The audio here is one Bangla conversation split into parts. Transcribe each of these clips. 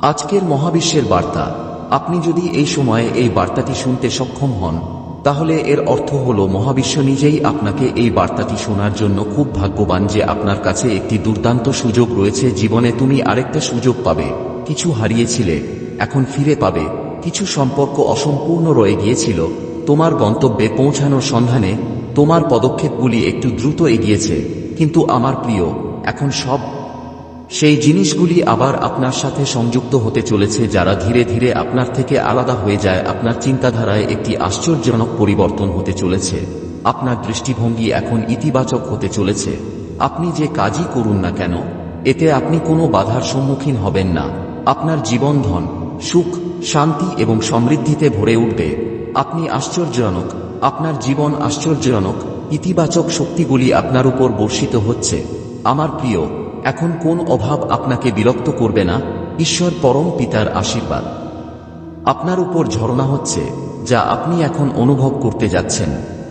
আজকের মহাবিশ্বের বার্তা। আপনি যদি এই সময়ে এই বার্তাটি শুনতে সক্ষম হন, তাহলে এর অর্থ হল মহাবিশ্ব নিজেই আপনাকে এই বার্তাটি শোনার জন্য খুব ভাগ্যবান যে আপনার কাছে একটি দুর্দান্ত সুযোগ রয়েছে, জীবনে তুমি আরেকটা সুযোগ পাবে। কিছু হারিয়েছিলে, এখন ফিরে পাবে। কিছু সম্পর্ক অসম্পূর্ণ রয়ে গিয়েছিল। তোমার গন্তব্যে পৌঁছানোর সন্ধানে তোমার পদক্ষেপগুলি একটু দ্রুত এগিয়েছে। কিন্তু আমার প্রিয়, এখন সব সেই জিনিসগুলি আবার আপনার সাথে সংযুক্ত হতে চলেছে যারা ধীরে ধীরে আপনার থেকে আলাদা হয়ে যায়। আপনার চিন্তাধারায় একটি আশ্চর্যজনক পরিবর্তন হতে চলেছে। আপনার দৃষ্টিভঙ্গি এখন ইতিবাচক হতে চলেছে। আপনি যে কাজই করুন না কেন, এতে আপনি কোনো বাধার সম্মুখীন হবেন না। আপনার জীবন ধন, সুখ, শান্তি এবং সমৃদ্ধিতে ভরে উঠবে। আপনি আশ্চর্যজনক, আপনার জীবন আশ্চর্যজনক, ইতিবাচক শক্তিগুলি আপনার উপর বর্ষিত হচ্ছে। আমার প্রিয় এখন কোন অভাব আপনাকে বিরক্ত করবে না? ঈশ্বর পরম পিতার আশীর্বাদ। আপনার উপর ঝরনা হচ্ছে, যা আপনি এখন অনুভব করতে যাচ্ছেন।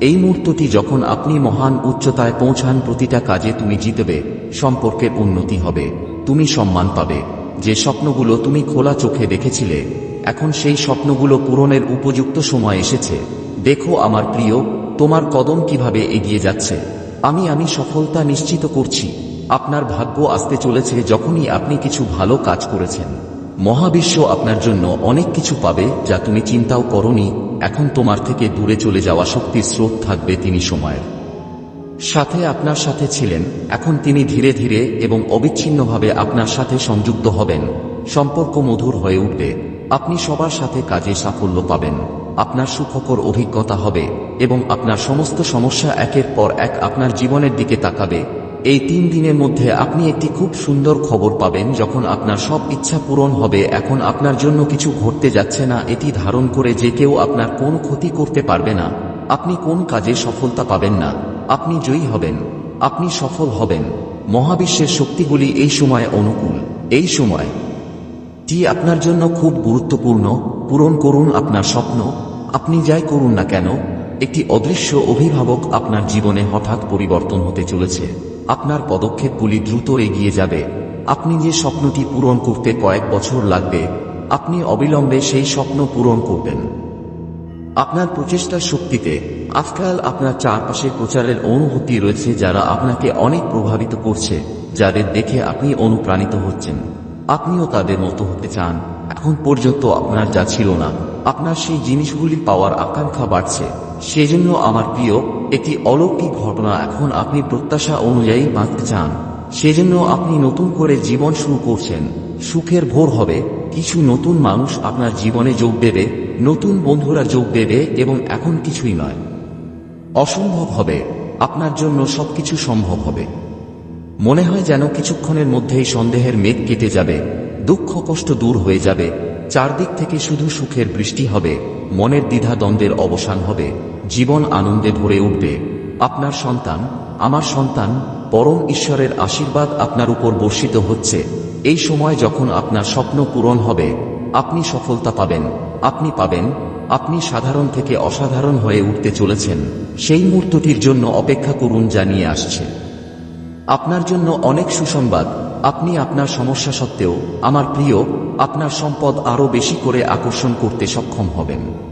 এই মুহূর্তটি যখন আপনি মহান উচ্চতায় পৌঁছান প্রতিটা কাজে তুমি জিতবে, সম্পর্কের উন্নতি হবে, তুমি সম্মান পাবে। যে স্বপ্নগুলো তুমি খোলা চোখে দেখেছিলে, এখন সেই স্বপ্নগুলো পূরণের উপযুক্ত সময় এসেছে। দেখো আমার প্রিয়, তোমার কদম কীভাবে এগিয়ে যাচ্ছে। আমি আমি সফলতা নিশ্চিত করছি। আপনার ভাগ্য আসতে চলেছে যখনই আপনি কিছু ভালো কাজ করেছেন। মহাবিশ্ব আপনার জন্য অনেক কিছু পাবে যা তুমি চিন্তাও করনি, এখন তোমার থেকে দূরে চলে যাওয়া শক্তির স্রোত থাকবে তিনি সময়ের। সাথে আপনার সাথে ছিলেন, এখন তিনি ধীরে ধীরে এবং অবিচ্ছিন্নভাবে আপনার সাথে সংযুক্ত হবেন। সম্পর্ক মধুর হয়ে উঠবে। আপনি সবার সাথে কাজে সাফল্য পাবেন। আপনার সুখকর অভিজ্ঞতা হবে এবং আপনার সমস্ত সমস্যা একের পর এক আপনার জীবনের দিকে তাকাবে। এই তিন দিনের মধ্যে আপনি একটি খুব সুন্দর খবর পাবেন যখন আপনার সব ইচ্ছা পূরণ হবে। এখন আপনার জন্য কিছু ঘটতে যাচ্ছে না, এটি ধারণ করে যে কেউ আপনার কোন ক্ষতি করতে পারবে না। আপনি কোন কাজে সফলতা পাবেন না। আপনি জয়ী হবেন। আপনি সফল হবেন। মহাবিশ্বের শক্তিগুলি এই সময় অনুকূল। এই সময় টি আপনার জন্য খুব গুরুত্বপূর্ণ। পূরণ করুন আপনার স্বপ্ন। আপনি যাই করুন না কেন, একটি অদৃশ্য অভিভাবক আপনার জীবনে হঠাৎ পরিবর্তন হতে চলেছে। আপনার পদক্ষেপগুলি দ্রুত এগিয়ে যাবে। আপনি যে স্বপ্নটি পূরণ করতে কয়েক বছর লাগবে, আপনি অবিলম্বে সেই স্বপ্ন পূরণ করবেন। আপনার প্রচেষ্টার শক্তিতে, আজকাল আপনার চারপাশে প্রচারের অনুভূতি রয়েছে যারা আপনাকে অনেক প্রভাবিত করছে, যাদের দেখে আপনি অনুপ্রাণিত হচ্ছেন। আপনিও তাদের মতো হতে চান। এখন পর্যন্ত আপনার যা ছিল না, আপনার সেই জিনিসগুলি পাওয়ার আকাঙ্ক্ষা বাড়ছে। সেজন্য আমার প্রিয়, একটি অলৌকিক ঘটনা এখন আপনি প্রত্যাশা অনুযায়ী বাঁচতে চান। সেজন্য আপনি নতুন করে জীবন শুরু করছেন। সুখের ভোর হবে, কিছু নতুন মানুষ আপনার জীবনে যোগ দেবে, নতুন বন্ধুরা যোগ দেবে এবং এখন কিছুই নয়। অসম্ভব হবে, আপনার জন্য সবকিছু সম্ভব হবে। মনে হয় যেন কিছুক্ষণের মধ্যেই সন্দেহের মেঘ কেটে যাবে, দুঃখ কষ্ট দূর হয়ে যাবে, চারদিক থেকে শুধু সুখের বৃষ্টি হবে, মনের দ্বিধা দ্বন্দ্বের অবসান হবে। জীবন আনন্দে ভরে উঠবে। আপনার সন্তান, আমার সন্তান, পরম ঈশ্বরের আশীর্বাদ আপনার উপর বর্ষিত হচ্ছে। এই সময় যখন আপনার স্বপ্ন পূরণ হবে, আপনি সফলতা পাবেন। আপনি পাবেন, আপনি সাধারণ থেকে অসাধারণ হয়ে উঠতে চলেছেন। সেই মুহূর্তটির জন্য অপেক্ষা করুন জানিয়ে আসছে। আপনার জন্য অনেক সুসংবাদ। আপনি আপনার সমস্যা সত্ত্বেও, আমার প্রিয়, আপনার সম্পদ আরও বেশি করে আকর্ষণ করতে সক্ষম হবেন।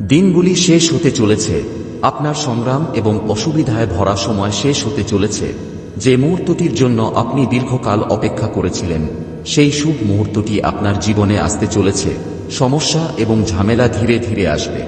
দিনগুলি শেষ হতে চলেছে। আপনার সংগ্রাম এবং অসুবিধায় ভরা সময় শেষ হতে চলেছে। যে মুহূর্তটির জন্য আপনি দীর্ঘকাল অপেক্ষা করেছিলেন, সেই শুভ মুহূর্তটি আপনার জীবনে আসতে চলেছে। সমস্যা এবং ঝামেলা ধীরে ধীরে আসবে।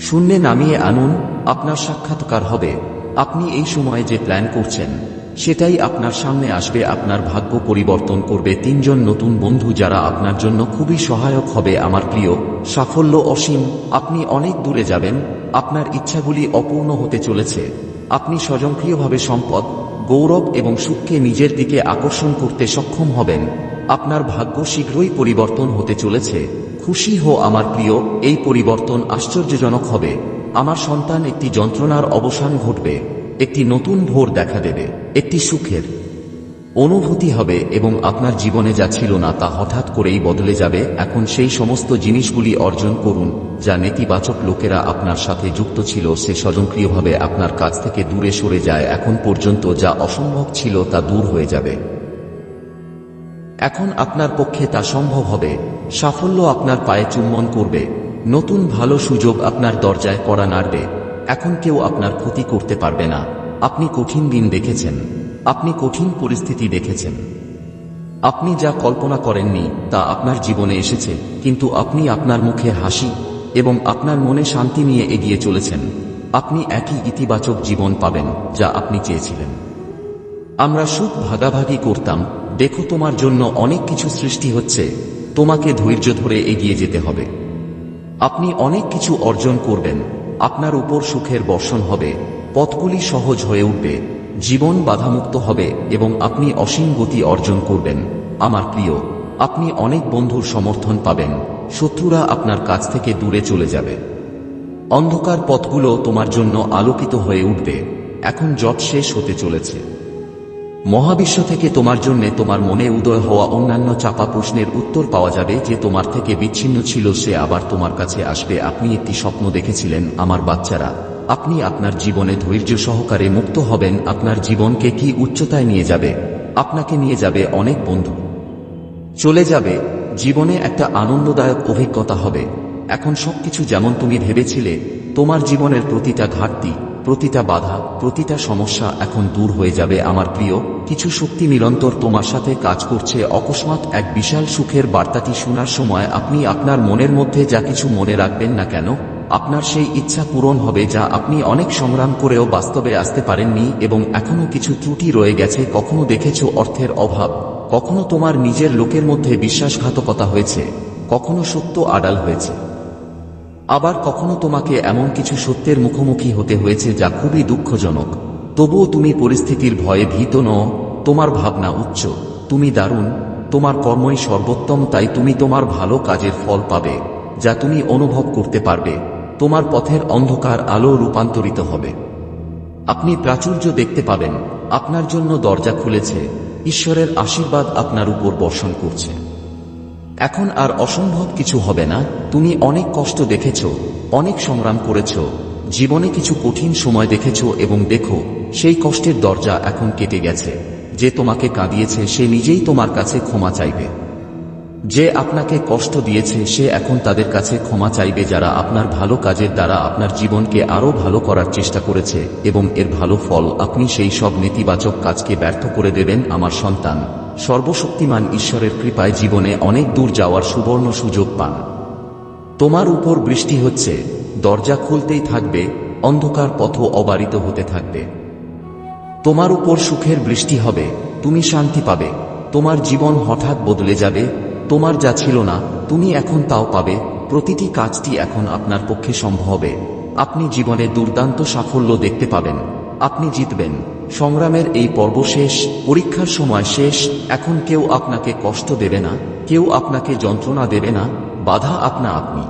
শূন্যে নামিয়ে আনুন, আপনার সাক্ষাৎকার হবে। আপনি এই সময়ে যে প্ল্যান করছেন সেটাই আপনার সামনে আসবে, আপনার ভাগ্য পরিবর্তন করবে। তিনজন নতুন বন্ধু যারা আপনার জন্য খুবই সহায়ক হবে, আমার প্রিয়। সাফল্য অসীম, আপনি অনেক দূরে যাবেন। আপনার ইচ্ছাগুলি অপূর্ণ হতে চলেছে। আপনি স্বয়ংক্রিয়ভাবে সম্পদ, গৌরব এবং সুখকে নিজের দিকে আকর্ষণ করতে সক্ষম হবেন। আপনার ভাগ্য শীঘ্রই পরিবর্তন হতে চলেছে। খুশি হো আমার প্রিয়, এই পরিবর্তন আশ্চর্যজনক হবে। আমার সন্তান একটি যন্ত্রণার অবসান ঘটবে। একটি নতুন ভোর দেখা দেবে, একটি সুখের। অনুভূতি হবে এবং আপনার জীবনে যা ছিল না তা হঠাৎ করেই বদলে যাবে। এখন সেই সমস্ত জিনিসগুলি অর্জন করুন, যা নেতিবাচক লোকেরা আপনার সাথে যুক্ত ছিল, সে স্বয়ংক্রিয়ভাবে আপনার কাছ থেকে দূরে সরে যায়। এখন পর্যন্ত যা অসম্ভব ছিল তা দূর হয়ে যাবে। এখন আপনার পক্ষে তা সম্ভব হবে। সাফল্য আপনার পায়ে চুম্বন করবে। নতুন ভালো সুযোগ আপনার দরজায় করা নাড়বে। এখন কেউ আপনার ক্ষতি করতে পারবে না। আপনি কঠিন দিন দেখেছেন। আপনি কঠিন পরিস্থিতি দেখেছেন। আপনি যা কল্পনা করেননি, তা আপনার জীবনে এসেছে, কিন্তু আপনি আপনার মুখে হাসি এবং আপনার মনে শান্তি নিয়ে এগিয়ে চলেছেন। আপনি একই ইতিবাচক জীবন পাবেন, যা আপনি চেয়েছিলেন। আমরা সুখ ভাগাভাগি করতাম, দেখো তোমার জন্য অনেক কিছু সৃষ্টি হচ্ছে, তোমাকে ধৈর্য ধরে এগিয়ে যেতে হবে। আপনি অনেক কিছু অর্জন করবেন আপনার উপর সুখের বর্ষণ হবে, পথগুলি সহজ হয়ে উঠবে, জীবন বাধামুক্ত হবে এবং আপনি অসীম গতি অর্জন করবেন। আমার প্রিয়, আপনি অনেক বন্ধুর সমর্থন পাবেন, শত্রুরা আপনার কাছ থেকে দূরে চলে যাবে। অন্ধকার পথগুলো তোমার জন্য আলোকিত হয়ে উঠবে, এখন জট শেষ হতে চলেছে। মহাবিশ্ব থেকে তোমার জন্য তোমার মনে উদয় হওয়া অন্যান্য চাপা প্রশ্নের উত্তর পাওয়া যাবে যে তোমার থেকে বিচ্ছিন্ন ছিল সে আবার তোমার কাছে আসবে। আপনি একটি স্বপ্ন দেখেছিলেন, আমার বাচ্চারা। আপনি আপনার জীবনে ধৈর্য সহকারে মুক্ত হবেন, আপনার জীবনকে কি উচ্চতায় নিয়ে যাবে? আপনাকে নিয়ে যাবে অনেক বন্ধু। চলে যাবে। জীবনে একটা আনন্দদায়ক অভিজ্ঞতা হবে। এখন সবকিছু যেমন তুমি ভেবেছিলে, তোমার জীবনের প্রতিটা ঘাটতি প্রতিটা বাধা, প্রতিটা সমস্যা এখন দূর হয়ে যাবে আমার প্রিয়। কিছু শক্তি নিরন্তর তোমার সাথে কাজ করছে। অকস্মাৎ এক বিশাল সুখের বার্তাটি শোনার সময় আপনি আপনার মনের মধ্যে যা কিছু মনে রাখবেন না কেন, আপনার সেই ইচ্ছা পূরণ হবে যা আপনি অনেক সংগ্রাম করেও বাস্তবে আসতে পারেননি এবং এখনও কিছু ত্রুটি রয়ে গেছে। কখনো দেখেছ অর্থের অভাব, কখনো তোমার নিজের লোকের মধ্যে বিশ্বাসঘাতকতা হয়েছে, কখনো সত্য আড়াল হয়েছে। আবার কখনো তোমাকে এমন কিছু সত্যের মুখোমুখি হতে হয়েছে যা খুবই দুঃখজনক। তবুও তুমি পরিস্থিতির ভয়ে ভীত নও, তোমার ভাবনা উচ্চ। তুমি দারুণ, তোমার কর্মই সর্বোত্তম, তাই তুমি তোমার ভালো কাজের ফল পাবে, যা তুমি অনুভব করতে পারবে। তোমার পথের অন্ধকার আলো রূপান্তরিত হবে। আপনি প্রাচুর্য দেখতে পাবেন, আপনার জন্য দরজা খুলেছে, ঈশ্বরের আশীর্বাদ আপনার উপর বর্ষণ করছে। এখন আর অসম্ভব কিছু হবে না, তুমি অনেক কষ্ট দেখেছ, অনেক সংগ্রাম করেছ, জীবনে কিছু কঠিন সময় দেখেছ এবং দেখো, সেই কষ্টের দরজা এখন কেটে গেছে, যে তোমাকে কাঁদিয়েছে সে নিজেই তোমার কাছে ক্ষমা চাইবে। যে আপনাকে কষ্ট দিয়েছে সে এখন তাদের কাছে ক্ষমা চাইবে যারা আপনার ভালো কাজের দ্বারা আপনার জীবনকে আরও ভালো করার চেষ্টা করেছে এবং এর ভালো ফল আপনি সেই সব নেতিবাচক কাজকে ব্যর্থ করে দেবেন আমার সন্তান। সর্বশক্তিমান ঈশ্বরের কৃপায় জীবনে অনেক দূর যাওয়ার সুবর্ণ সুযোগ পান। তোমার উপর বৃষ্টি হচ্ছে, দরজা খুলতেই থাকবে, অন্ধকার পথ অবারিত হতে থাকবে। তোমার উপর সুখের বৃষ্টি হবে, তুমি শান্তি পাবে, তোমার জীবন হঠাৎ বদলে যাবে, তোমার যা ছিল না, তুমি এখন তাও পাবে, প্রতিটি কাজটি এখন আপনার পক্ষে সম্ভব হবে। আপনি জীবনে দুর্দান্ত সাফল্য দেখতে পাবেন, আপনি জিতবেন। সংগ্রামের এই পর্ব শেষ, পরীক্ষার সময় শেষ, এখন কেউ আপনাকে কষ্ট দেবে না, কেউ আপনাকে যন্ত্রণা দেবে না, বাধা আপনা আপনি।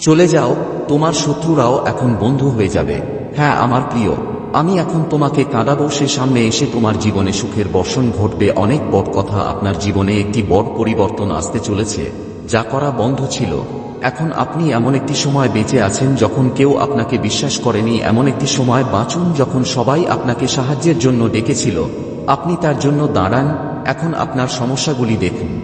চলে যাও, তোমার শত্রুরাও এখন বন্ধু হয়ে যাবে। হ্যাঁ আমার প্রিয়, আমি এখন তোমাকে কাঁদাবো, সে সামনে এসে তোমার জীবনে সুখের বর্ষণ ঘটবে। অনেক বড় কথা আপনার জীবনে একটি বড় পরিবর্তন আসতে চলেছে, যা করা বন্ধ ছিল। এখন আপনি এমন একটি সময় বেঁচে আছেন যখন কেউ আপনাকে বিশ্বাস করেনি, এমন একটি সময় বাঁচুন যখন সবাই আপনাকে সাহায্যের জন্য ডেকেছিল। আপনি তার জন্য দাঁড়ান, এখন আপনার সমস্যাগুলি দেখুন।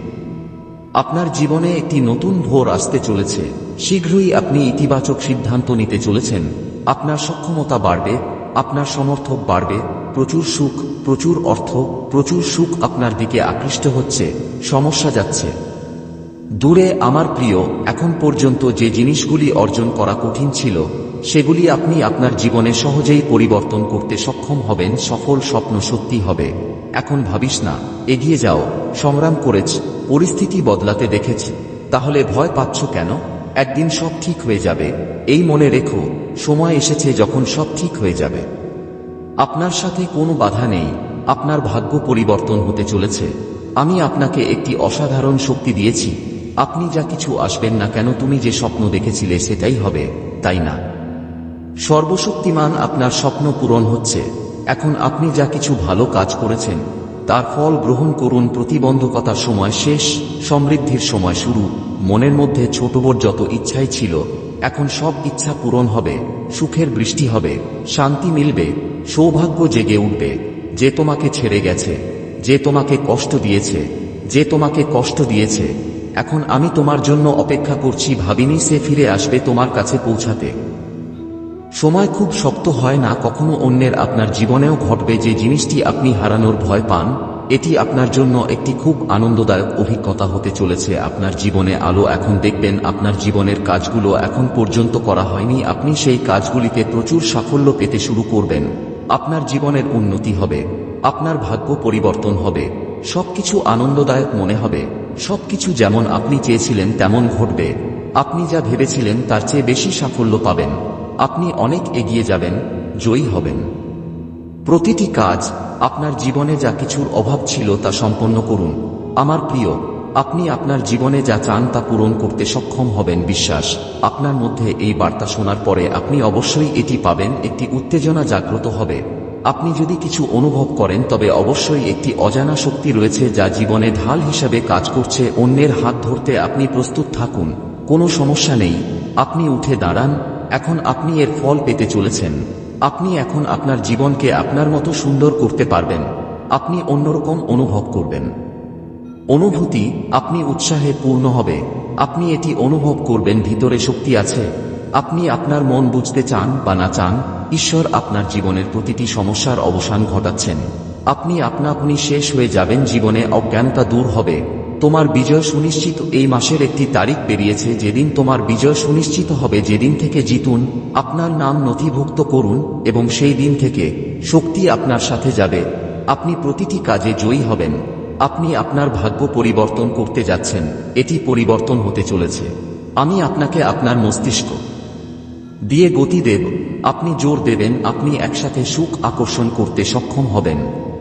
আপনার জীবনে একটি নতুন ভোর আসতে চলেছে। শীঘ্রই আপনি ইতিবাচক সিদ্ধান্ত নিতে চলেছেন। আপনার সক্ষমতা বাড়বে, আপনার সমর্থক বাড়বে, প্রচুর সুখ, প্রচুর অর্থ, প্রচুর সুখ আপনার দিকে আকৃষ্ট হচ্ছে, সমস্যা যাচ্ছে। দূরে আমার প্রিয়, এখন পর্যন্ত যে জিনিসগুলি অর্জন করা কঠিন ছিল, সেগুলি আপনি আপনার জীবনে সহজেই পরিবর্তন করতে সক্ষম হবেন, সফল স্বপ্ন সত্যি হবে। এখন ভাবিস না, এগিয়ে যাও, সংগ্রাম করেছ, পরিস্থিতি বদলাতে দেখেছ, তাহলে ভয় পাচ্ছ কেন? একদিন সব ঠিক হয়ে যাবে, এই মনে রেখো, সময় এসেছে যখন সব ঠিক হয়ে যাবে। আপনার সাথে কোনো বাধা নেই, আপনার ভাগ্য পরিবর্তন হতে চলেছে, আমি আপনাকে একটি অসাধারণ শক্তি দিয়েছি আপনি যা কিছু আসবেন না কেন তুমি যে স্বপ্ন দেখেছিলে সেটাই হবে, তাই না? সর্বশক্তিমান আপনার স্বপ্ন পূরণ হচ্ছে। এখন আপনি যা কিছু ভালো কাজ করেছেন, তার ফল গ্রহণ করুন প্রতিবন্ধকতার সময় শেষ, সমৃদ্ধির সময় শুরু, মনের মধ্যে ছোট বড় যত ইচ্ছাই ছিল, এখন সব ইচ্ছা পূরণ হবে, সুখের বৃষ্টি হবে, শান্তি মিলবে, সৌভাগ্য জেগে উঠবে, যে তোমাকে ছেড়ে গেছে, যে তোমাকে কষ্ট দিয়েছে, যে তোমাকে কষ্ট দিয়েছে এখন আমি তোমার জন্য অপেক্ষা করছি, ভাবিনি সে ফিরে আসবে তোমার কাছে পৌঁছাতে। সময় খুব শক্ত হয় না, কখনো অন্যের আপনার জীবনেও ঘটবে যে জিনিসটি আপনি হারানোর ভয় পান। এটি আপনার জন্য একটি খুব আনন্দদায়ক অভিজ্ঞতা হতে চলেছে, আপনার জীবনে আলো এখন দেখবেন, আপনার জীবনের কাজগুলো এখন পর্যন্ত করা হয়নি, আপনি সেই কাজগুলিতে প্রচুর সাফল্য পেতে শুরু করবেন। আপনার জীবনের উন্নতি হবে, আপনার ভাগ্য পরিবর্তন হবে। সবকিছু আনন্দদায়ক মনে হবে। সবকিছু যেমন আপনি চেয়েছিলেন তেমন ঘটবে। আপনি যা ভেবেছিলেন তার চেয়ে বেশি সাফল্য পাবেন। আপনি অনেক এগিয়ে যাবেন, জয়ী হবেন। প্রতিটি কাজ, আপনার জীবনে যা কিছুর অভাব ছিল তা সম্পন্ন করুন। আমার প্রিয়, আপনি আপনার জীবনে যা চান তা পূরণ করতে সক্ষম হবেন, বিশ্বাস। আপনার মধ্যে এই বার্তা শোনার পরে আপনি অবশ্যই এটি পাবেন, একটি উত্তেজনা জাগ্রত হবে। আপনি যদি কিছু অনুভব করেন, তবে অবশ্যই একটি অজানা শক্তি রয়েছে যা জীবনে ঢাল হিসাবে কাজ করছে। অন্যের হাত ধরতে আপনি প্রস্তুত থাকুন। কোনো সমস্যা নেই। আপনি উঠে দাঁড়ান। এখন আপনি এর ফল পেতে চলেছেন। আপনি এখন আপনার জীবনকে আপনার মতো সুন্দর করতে পারবেন। আপনি অন্যরকম অনুভব করবেন। অনুভূতি আপনি উৎসাহে পূর্ণ হবে। আপনি এটি অনুভব করবেন, ভিতরে শক্তি আছে। আপনি আপনার মন বুঝতে চান বা না চান। ঈশ্বর আপনার জীবনের প্রতিটি সমস্যার অবসান ঘটাচ্ছেন। আপনি আপনা আপনি শেষ হয়ে যাবেন, জীবনে অজ্ঞানতা দূর হবে। তোমার বিজয় সুনিশ্চিত এই মাসের একটি তারিখ বেরিয়েছে যেদিন তোমার বিজয় সুনিশ্চিত হবে, যেদিন থেকে জিতুন, আপনার নাম নথিভুক্ত করুন, এবং সেই দিন থেকে শক্তি আপনার সাথে যাবে। আপনি প্রতিটি কাজে জয়ী হবেন। আপনি আপনার ভাগ্য পরিবর্তন করতে যাচ্ছেন। এটি পরিবর্তন হতে চলেছে। আমি আপনাকে আপনার মস্তিষ্ক দিয়ে গতি দেব আপনি জোর দেবেন, আপনি একসাথে সুখ আকর্ষণ করতে সক্ষম হবেন।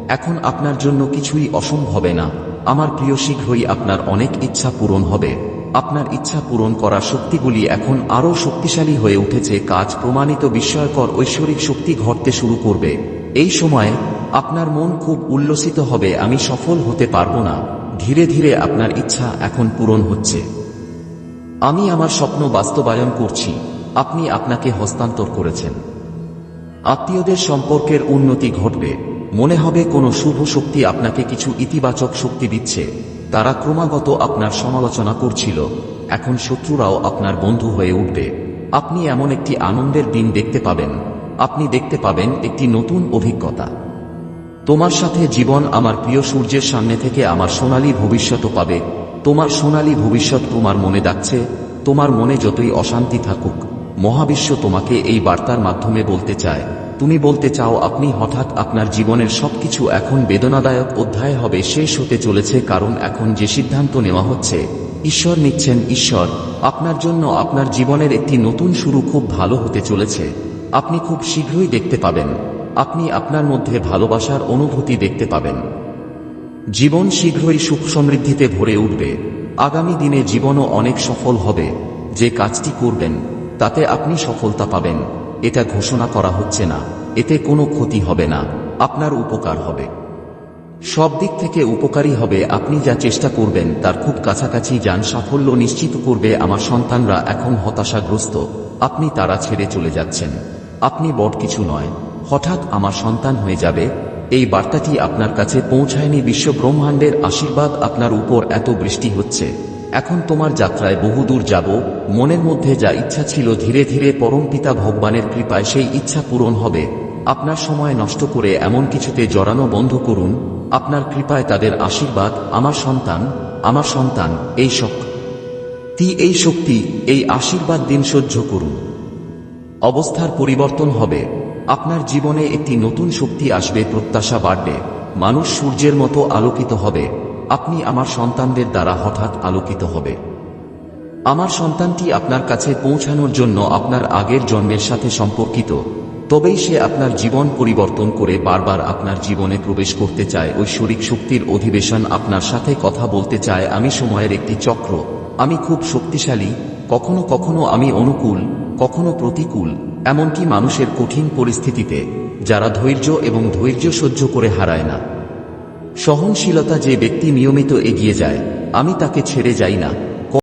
এখন আপনার জন্য কিছুই অসম্ভবে না। আমার প্রিয়, শীঘ্রই আপনার অনেক ইচ্ছা পূরণ হবে। আপনার ইচ্ছা পূরণ করার শক্তিগুলি এখন আরও শক্তিশালী হয়ে উঠেছে। কাজ প্রমাণিত বিস্ময়কর ঐশ্বরিক শক্তি ঘটতে শুরু করবে। এই সময়ে আপনার মন খুব উল্লসিত হবে। আমি সফল হতে পারব না। ধীরে ধীরে আপনার ইচ্ছা এখন পূরণ হচ্ছে। আমি আমার স্বপ্ন বাস্তবায়ন করছি। আপনি আপনাকে হস্তান্তর করেছেন। আত্মীয়দের সম্পর্কের উন্নতি ঘটবে মনে হবে কোনো শুভ শক্তি আপনাকে কিছু ইতিবাচক শক্তি দিচ্ছে। তারা ক্রমাগত আপনার সমালোচনা করছিল। এখন শত্রুরাও আপনার বন্ধু হয়ে উঠবে। আপনি এমন একটি আনন্দের দিন দেখতে পাবেন। আপনি দেখতে পাবেন একটি নতুন অভিজ্ঞতা। তোমার সাথে জীবন আমার প্রিয় সূর্যের সামনে থেকে আমার সোনালী ভবিষ্যৎও পাবে। তোমার সোনালী ভবিষ্যৎ তোমার মনে ডাকছে। তোমার মনে যতই অশান্তি থাকুক। মহাবিশ্ব তোমাকে এই বার্তার মাধ্যমে বলতে চায়। তুমি বলতে চাও, আপনি হঠাৎ আপনার জীবনের সবকিছু এখন বেদনাদায়ক অধ্যায় হবে, শেষ হতে চলেছে, কারণ এখন যে সিদ্ধান্ত নেওয়া হচ্ছে, ঈশ্বর নিচ্ছেন ঈশ্বর, আপনার জন্য আপনার জীবনের একটি নতুন শুরু খুব ভালো হতে চলেছে। আপনি খুব শীঘ্রই দেখতে পাবেন। আপনি আপনার মধ্যে ভালোবাসার অনুভূতি দেখতে পাবেন। জীবন শীঘ্রই সুখ সমৃদ্ধিতে ভরে উঠবে। আগামী দিনে জীবনও অনেক সফল হবে। যে কাজটি করবেন তাতে আপনি সফলতা পাবেন। এটা ঘোষণা করা হচ্ছে না। এতে কোনো ক্ষতি হবে না। আপনার উপকার হবে। সব দিক থেকে উপকারী হবে। আপনি যা চেষ্টা করবেন তার খুব কাছাকাছি যান। সাফল্য নিশ্চিত করবে আমার সন্তানরা এখন হতাশাগ্রস্ত। আপনি তারা ছেড়ে চলে যাচ্ছেন। আপনি বড় কিছু নয়। হঠাৎ আমার সন্তান হয়ে যাবে। এই বার্তাটি আপনার কাছে পৌঁছায়নি বিশ্ব ব্রহ্মাণ্ডের আশীর্বাদ আপনার উপর এত বৃষ্টি হচ্ছে। এখন তোমার যাত্রায় বহুদূর যাব, মনের মধ্যে যা ইচ্ছা ছিল ধীরে ধীরে পরমপিতা ভগবানের কৃপায় সেই ইচ্ছা পূরণ হবে। আপনার সময় নষ্ট করে এমন কিছুতে জড়ানো বন্ধ করুন, আপনার কৃপায় তাদের আশীর্বাদ, আমার সন্তান আমার সন্তান, এই শক্তি এই শক্তি, এই আশীর্বাদ দিন সহ্য করুন। অবস্থার পরিবর্তন হবে, আপনার জীবনে একটি নতুন শক্তি আসবে, প্রত্যাশা বাড়বে, মানুষ সূর্যের মতো আলোকিত হবে। আপনি আমার সন্তানদের দ্বারা হঠাৎ আলোকিত হবে। আমার সন্তানটি আপনার কাছে পৌঁছানোর জন্য আপনার আগের জন্মের সাথে সম্পর্কিত, তবেই সে আপনার জীবন পরিবর্তন করে বারবার আপনার জীবনে প্রবেশ করতে চায়। ঐশ্বরিক শক্তির অধিবেশন আপনার সাথে কথা বলতে চায়। আমি সময়ের একটি চক্র। আমি খুব শক্তিশালী। কখনো কখনো আমি অনুকূল, কখনো প্রতিকূল, এমনকি মানুষের কঠিন পরিস্থিতিতে, যারা ধৈর্য এবং ধৈর্য সহ্য করে হারায় না। সহনশীলতা যে ব্যক্তি নিয়মিত এগিয়ে যায় আমি তাকে ছেড়ে যাই না।